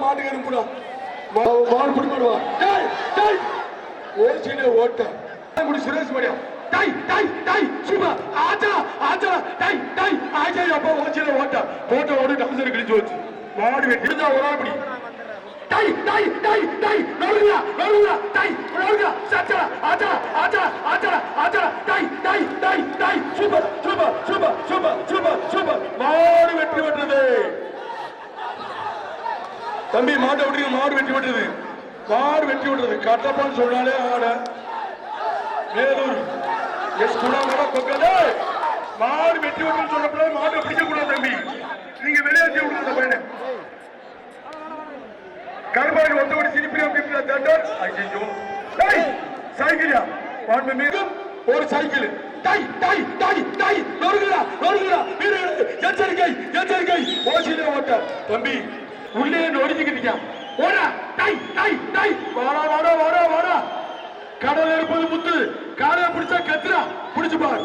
மாட்டுக்கு அனுப்புடா மாடு சுரேஷ் மடியா டேய் டேய் ஆச்சா ஆச்சா. டை டேய் ஆச்சா அப்பா ஓசினே ஓட்ட. போட்ட ஓடி டம்சர் கிழிச்சு வச்சு மாடு வெட்டி இருந்தா ஒரு ஆள் டை டை டை டேய் டேய். நோடுடா நோடுடா டேய் சச்சா ஆச்சா ஆச்சா ஆச்சா. கார் வெட்டி விட்டது கார் வெட்டி விட்டது கட்டப்பான்னு சொன்னாலே ஆட. வேலூர் எஸ் குணாமோட கொக்கதே மாடு வெட்டி விட்டுன்னு சொல்லப்படாது மாட்டை பிடிக்க கூடாது தம்பி. நீங்க வெளியேற்றி விடுங்க அந்த பையனை. கருமாடி ஒத்தபடி சிரிப்பிரியம் கிட்ட தண்டர். ஐயோ டேய் மீது ஒரு சைக்கிள். டை டை டை டை நொறுங்குடா நொறுங்குடா. வீரர்கள் எச்சரிக்கை எச்சரிக்கை. ஓசிலே ஓட்ட. தம்பி உள்ளே நொறுங்கிக்கிட்டீங்க ஓடா டை டை டை வாடா வாடா வாடா வாடா. கடல் இருப்பது முத்து. காலைய பிடிச்சா கத்துறா. பிடிச்சு பாரு.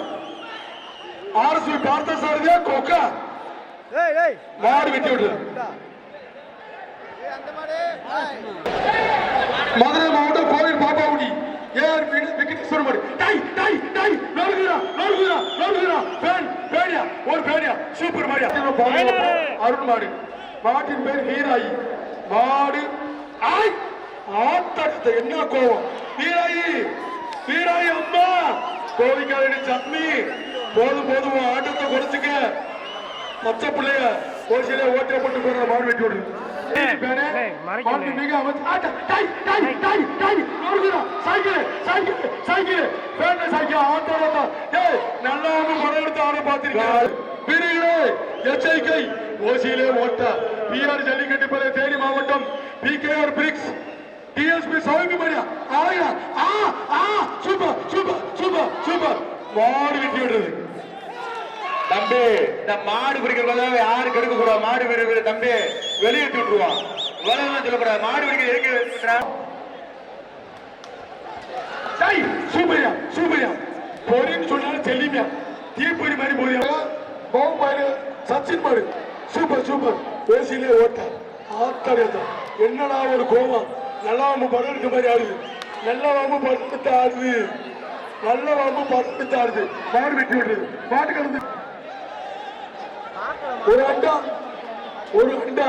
ஆர்எஸ் பார்த்த சாரதியா? கொக்கா. ஏய் ஏய். மாடு வெட்டி ஏய் மதுரை மாவட்டம் கோவில் பாப்பாவுடி. ஏஆர் விக்கெட்டீஸ்வரர் மாடு. டை டை டை நொறுங்குறா நொறுங்குறா நொறுங்குறா பேன் பேடியா ஒரு பேடியா சூப்பர் மாடியா? அருண் மாடு. மாட்டின் பேர் வீராயி மாடு. ஆய் ஆத்தத்தை என்ன கோவம்? வீராயி! வீராயி அம்மா! கோவிக்காரடி சட்னி. போதும் போதும் ஆட்டத்தை குறைச்சுக்க. பச்சை பிள்ளைய ஒரு சில ஓட்டை போட்டு போற மாடு வெட்டி விடுது மாட்டு மிக அமைச்சு. ஆட்ட டை டை டை டை. நொறுங்குறா சைக்கிள் சைக்கிள் சைக்கிள். பேண்ட சைக்கிள் ஆட்டோ ஆட்டோ. ஏய் நல்லா படம் எடுத்து ஆட எச்சரிக்கை ஓசியிலே ஓட்ட. பிஆர் ஜல்லிக்கட்டு பல தேனி மாவட்டம் P K R BRICS DSP சௌமி மணியா ஆயா ஆ ஆ சூப்பர் சூப்பர் சூப்பர் சூப்பர் மாடு விட்டு விடுறது தம்பி இந்த மாடு பிடிக்கிறத யாரு கெடுக்க கூடாது மாடு பிடிக்கிற தம்பி வெளியேற்றி விட்டுருவான் இவ்வளவு சொல்லக்கூடாது மாடு பிடிக்கிற இருக்கு டை சூப்பரியா சூப்பரியா பொறின்னு சொன்னாலும் செல்லிமியா தீப்பொறி மாதிரி போறியா பவுன் பாரு சச்சின் பாரு சூப்பர் சூப்பர் பேசிலே ஓட்ட ஆத்தாடியா என்னடா ஒரு கோவம்? நல்லா வாம்பு படம் இருக்க மாதிரி ஆடுது நல்லா வாம்பு படம் ஆடுது நல்ல வாம்பு படம் ஆடுது மாடு வெட்டி விடுறது மாடு கலந்து ஒரு அண்டா. ஒரு அண்டா.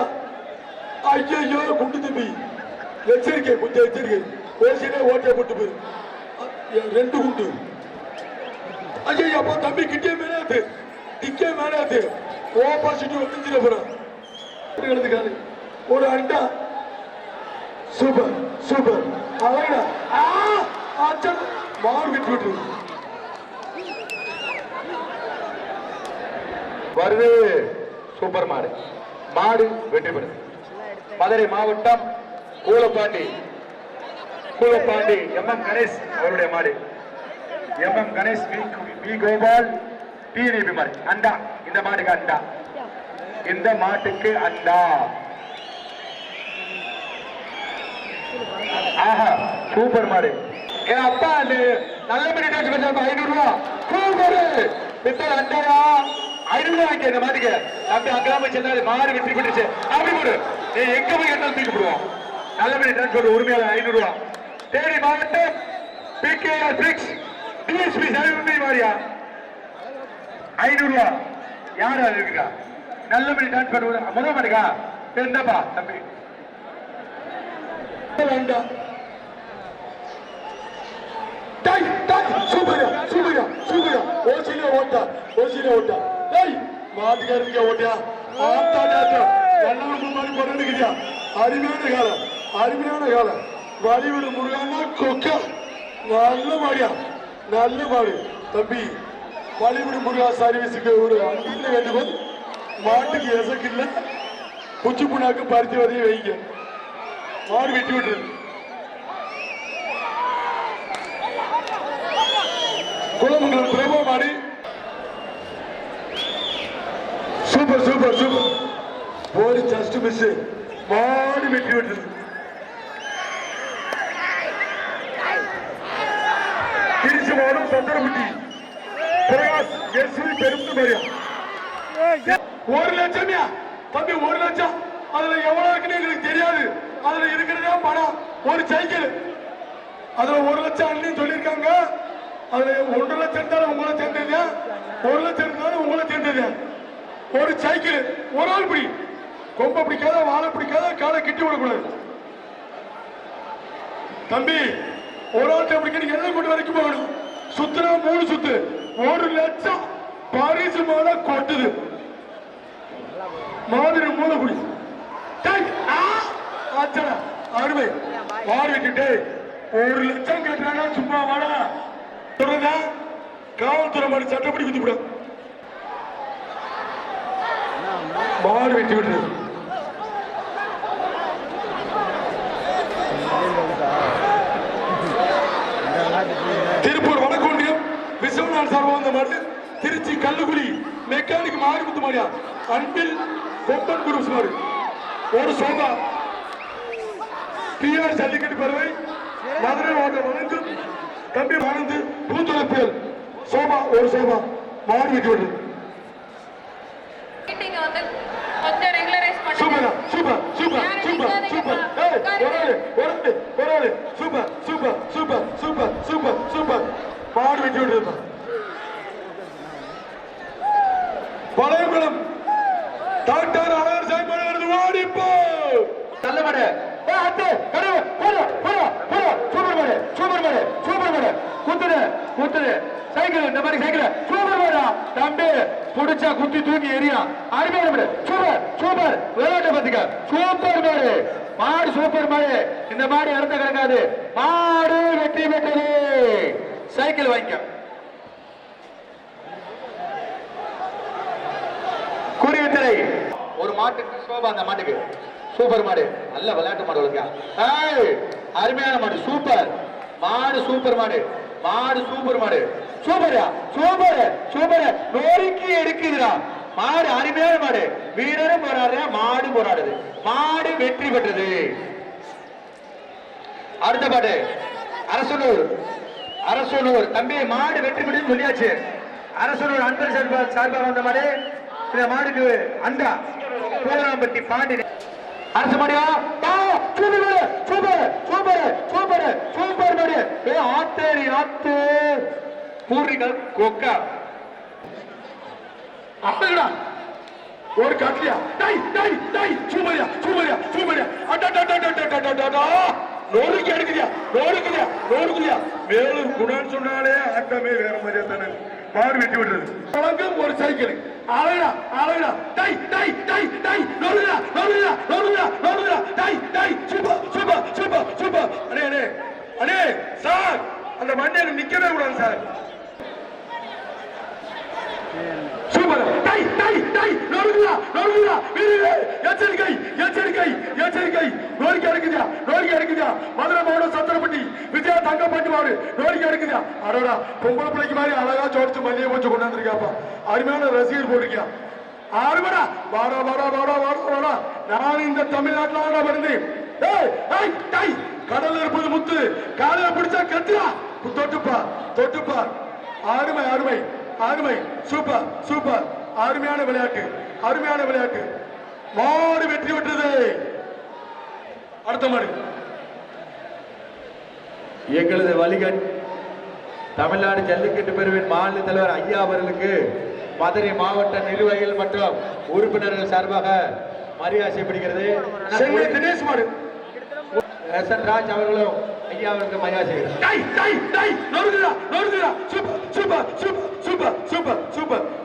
ஐயோ குண்டு தம்பி. எச்சரிக்கை கொஞ்சம் எச்சரிக்கை. பேசினே ஓட்டை போட்டு போயிரு. ரெண்டு குண்டு. ஐயோ அப்பா தம்பி கிட்டே மேலாது டிக்கே மேலாது ஆப்போசிட் வந்துச்சிட போறான் கிடந்துக்காரு ஒரு அண்டா சூப்பர் சூப்பர். அழகா ஆ மாறு விட்டு விட்டு வருது. சூப்பர் மாடு. மாடு வெற்றி பெறுது. மதுரை மாவட்டம் கூலப்பாண்டி. கூலப்பாண்டி எம். எம். கணேஷ் அவருடைய மாடு. M. M. Ganesh P Gopal P. TDP மாடு. அண்டா. இந்த மாடுக்கு அண்டா. இந்த மாட்டுக்கு அண்டா. ஆஹா சூப்பர் மாடு. என் அப்பா அது நல்ல மாதிரி டாக்ஸ் கொஞ்சம் ஐநூறு ரூபா சூப்பர். மித்தர் அண்டாயா ஐநூறு ரூபா வாங்கிக்க இந்த மாட்டுக்கு. தம்பி அங்கெல்லாம் போய் சென்றாரு மாடு வெற்றி பெற்றுச்சு அப்படி போடு. நீ எங்க போய் கேட்டாலும் தூக்கி போடுவோம். நல்ல மாதிரி டாக்ஸ் ஒரு உரிமையாளர் ஐநூறு ரூபா தேனி மாவட்டம் பிகேஆர் பிரிக்ஸ். டிஎஸ்பி சரி உண்மை மாதிரியா ஐநூறு ரூபா யார் அது இருக்கா? நல்லபடி மணி டாக்ஸ் முதல் மாட்டுக்கா என்னப்பா தம்பி. வேண்டும். டை டை சூப்பரியா சூப்பரியா சூப்பரியா ஓசிலே ஓட்டா ஓசிலே ஓட்டா. டேய் மாட்டுக்காரங்க ஓட்டியா? ஆத்தாடாட்டா கண்ணாம்பு மாதிரி பிறந்துக்கிட்டியா அருமையான காலம் அருமையான காலம். வடிவிடு முருகானா கொக்கா. நல்ல மாடியா? நல்ல மாடு. தம்பி வழிவிடு முருகா சர்வீஸுக்கு ஒரு அன்புள்ள வேண்டுகோள் மாட்டுக்கு எசக்கு இல்லை குச்சி புண்ணாக்கு பருத்தி வரையும் வைங்க. மாடு வெட்டி விட்டுறது குளமங்கலம் பிரபு மாடி. Super super super. போடி ஜஸ்ட் மிஸ் மாடு வெட்டி விட்டுறது திருச்சி மாடும் சந்திரமுட்டி பிரகாஷ் எஸ் பெரும்பு மரியா. ஒரு லட்சம்யா? தம்பி ஒரு லட்சம். அதுல எவ்வளவு இருக்குன்னு எங்களுக்கு தெரியாது. அதுல இருக்கிறதா பணம். ஒரு சைக்கிள். அதுல ஒரு லட்சம் அண்ணின்னு சொல்லியிருக்காங்க. அதுல ஒன்றரை லட்சம் இருந்தாலும் உங்களை சேர்ந்தது ஒரு லட்சம் இருந்தாலும் உங்களை சேர்ந்தது ஒரு சைக்கிள். ஒரு ஆள் பிடி. கொம்ப பிடிக்காத வாழை பிடிக்காத காலை கிட்டி விடக்கூடாது. தம்பி ஒரு ஆள் பிடிக்க எல்லாம் கொண்டு வரைக்கும் போகணும்? சுத்துனா மூணு சுத்து. ஒரு லட்சம் பரிசு மேல கொட்டுது. மாதிரி மூலகுடி அருமை. மாறிக்கிட்டு ஒரு லட்சம் கேட்டானா சும்மா வாடா. சொல்றதா? காவல்துறை மாதிரி சட்டப்படி குத்தி விடும் மாடு வெட்டி விட்டு திருப்பூர் வடக்குண்டியம் விஸ்வநாத் சார்பாக வந்த மாதிரி திருச்சி கல்லுக்குழி மெக்கானிக் மாறி குத்து மாடியா அன்பில் கொம்பன் குரூப்ஸ் மாடு ஒரு சோபா. பிஆர் ஜல்லிக்கட்டு பறவை. மதுரை மாவட்டம் வளர்ந்து தம்பி வாழ்ந்து பூத்துறை புயல் சோபா ஒரு சோபா. மாடு வெட்டி super super super super super. Super super super super super super. மாடு வெட்டி விடுறது பழையகுளம் டாக்டர் அழகர் சாமி வருது ஓடிப்போ நல்ல மாடு அத்து கருவு போடு போடு போடு. சூப்பர் மாடு சூப்பர் மாடு சூப்பர் மாடு சைக்கிள் இந்த மாதிரி சைக்கிள். சூப்பர் மாடா தம்பி புடிச்சா குத்தி தூக்கி எரியா அருமையான மாடு சூப்பர் சூப்பர். விளையாட்டு பாத்துக்க சூப்பர் மாடு மாடு சூப்பர் மாடு இந்த மாடு இறந்த கிடக்காது. மாடு வெற்றி பெற்றது. சைக்கிள் வாங்கிக்க. குறிவித்தலை ஒரு மாட்டுக்கு சோபா அந்த மாட்டுக்கு. சூப்பர் மாடு. நல்ல விளையாட்டு மாடு ஒழுங்கா அருமையான மாடு. சூப்பர். மாடு சூப்பர் மாடு. மாடு சூப்பர் மாடு. சூப்பரா சூப்பர். சூப்பர். நோரிக்கு எடுக்குதுடா. மாடு அருமையான மாடு. வீரரும் போராடுற மாடு போராடுது. மாடு வெற்றி பெற்றது. அடுத்த பாட்டு. அரசனூர். அரசனூர். தம்பி மாடு வெற்றி பெற்று சொல்லியாச்சு. அரசனூர் அன்பர் சார்பாக சார்பா வந்த மாடு. இந்த மாடுக்கு அண்டா. பூலாம்பட்டி பாண்டி அரசு மாடியா super super super super super மாடு ஏ ஆத்தேரி ஆத்து. பூர்ணிகள் கொக்கா. அப்படிடா ஒரு காட்டியா டை டை டை சூப்பரியா சூப்பரியா சூப்பரியா அடடடடடடடடடா நோருக்கு எடுக்குதியா? நோருக்குதியா நோருக்குதியா மேலும் குணம் சொன்னாலே ஆட்டமே வேற மாதிரியா தானே. மாடு வெட்டி விடுறது வழங்கும் ஒரு சைக்கிள். அழகா அழகா டை டை டை டை நோருடா நோருடா நோருடா நோருடா டை டை சூப்பர் சூப்பர் சூப்பர் சூப்பர் அடே அடே அடே சார் அந்த மண்டையில நிக்கவே கூடாது சார். சூப்பர் டை டை டை நோருகுதா நோருகுதா எச்சரிக்கை எச்சரிக்கை எச்சரிக்கை நோரிக்கை அடிக்குதா நோரிக்கை அடிக்குதா மதுரை மாவட்டம் சத்திரப்பட்டி விஜயா தங்கப்பட்டி மாடு நோரிக்கை அடிக்குதா அடடா பொம்பளை பிள்ளைக்கு மாதிரி அழகா ஜோடிச்சு மல்லிகை கொஞ்சம் கொண்டாந்துருக்காப்பா அருமையான ரசிகர் போட்டிருக்கியா. ஆறுபடா வாடா வாடா வாடா வாடா வாடா. நான் இந்த தமிழ்நாட்டில் வாடா பிறந்தேன் ஏய் இருப்பது முத்து. காலையில பிடிச்சா கத்துறா தொட்டுப்பா தொட்டுப்பா. அருமை அருமை அருமை. Super super. அருமையான விளையாட்டு அருமையான விளையாட்டு. மாடு வெற்றி விட்டது அடுத்த மாடு. எங்களது வழிகாட்டு தமிழ்நாடு ஜல்லிக்கட்டு பிரிவின் மாநில தலைவர் ஐயா அவர்களுக்கு மதுரை மாவட்ட நிர்வாகிகள் மற்றும் உறுப்பினர்கள் சார்பாக மரியாதை செய்யப்படுகிறது. தினேஷ் மாடு. எஸ் என் ராஜ் அவர்களும் ஐயா அவர்களுக்கு மரியாதை செய்கிறார்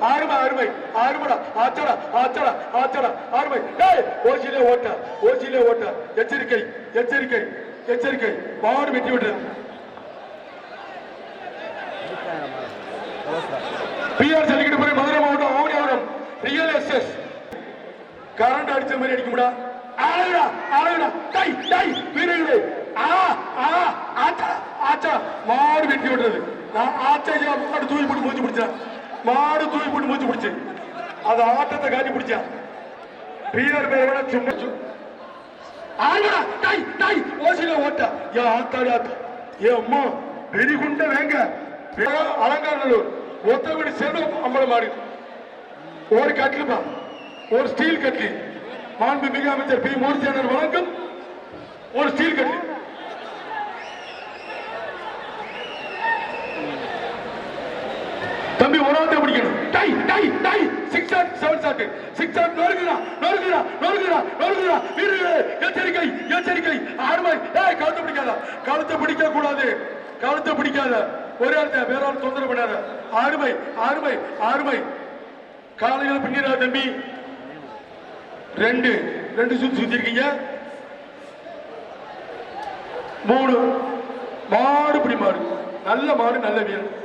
அருமை அருமை அருமைடா ஆச்சடா ஆச்சடா ஆச்சடா அருமை ஓசிலே ஓட்ட ஓசிலே ஓட்ட. எச்சரிக்கை எச்சரிக்கை எச்சரிக்கை. மாடு வெட்டி விட்டுறது பிஆர் ஜல்லிக்கட்டு போய் மதுரை மாவட்டம் ஆவணியாவரம் ரியல் எஸ்எஸ் கரண்ட் அடிச்ச மாதிரி அடிக்க முடியா அழகுடா அழகுடா டை டை வீரர்களே ஆ ஆ ஆச்சா ஆச்சா. மாடு வெட்டி விடுறது. நான் ஆச்சா மாடு தூக்கி போட்டு மூச்சு பிடிச்சேன் மாடு தூக்கி போட்டு மூச்சு பிடிச்சு. அது ஆட்டத்தை காட்டி பிடிச்சா. வீரர் பேர் விட சும்மா சு- ஆளுடா டை டை. ஓசில ஓட்ட. ஏ ஆத்தாடி ஆத்தா? ஏ அம்மா வெறிகுண்ட வேங்க. அலங்காநல்லூர். ஒத்த வீடு செல்வம் அம்பல மாடு ஒரு கட்டிலுப்பா ஒரு ஸ்டீல் கட்லி மாண்புமிகு அமைச்சர் பி. மூர்த்தியாளர் வணக்கம். ஒரு ஸ்டீல் கட்லி தம்பி ஒராவது பிடிக்கணும். டை டை tie. Six shot seven shot six shot நொறுக்குறா நொறுக்குறா நொறுக்குறா நொறுக்குறா வீரர்களே எச்சரிக்கை எச்சரிக்கை. ஆறுமை ஏய் கழுத்தை பிடிக்காதா. கழுத்தை பிடிக்க கூடாது கழுத்தை பிடிக்காத. ஒரே ஆள் வேற ஆள் தொந்தரவு பண்ணாத. ஆறுமை ஆறுமை ஆறுமை. காலையில் பின்னிரா தம்பி. ரெண்டு ரெண்டு சுத்தி சுத்தி இருக்கீங்க. மூணு மாடு பிடி மாடு. நல்ல மாடு நல்ல வீரன்.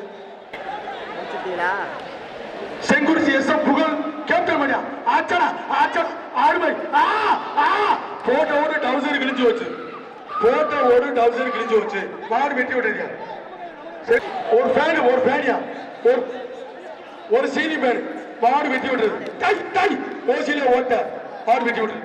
Sengurichi S M Pugazh captain மணியா? ஆச்சடா ஆச்சடா. ஆறுமை. ஆ ஆ. போட்ட ஒரு டவுசர் கிழிஞ்சு வச்சு போட்ட ஒரு டவுசர் கிழிஞ்சு வச்சு மாடு வெட்டி விட்டுருக்க சரி, ஒரு ஃபேன் ஒரு ஃபேனியா ஒரு ஒரு சீனி ஃபேன் மாடு வெட்டி விட்டுருது. டை டை. ஓசியில ஓட்ட. மாடு வெட்டி விட்டுருது.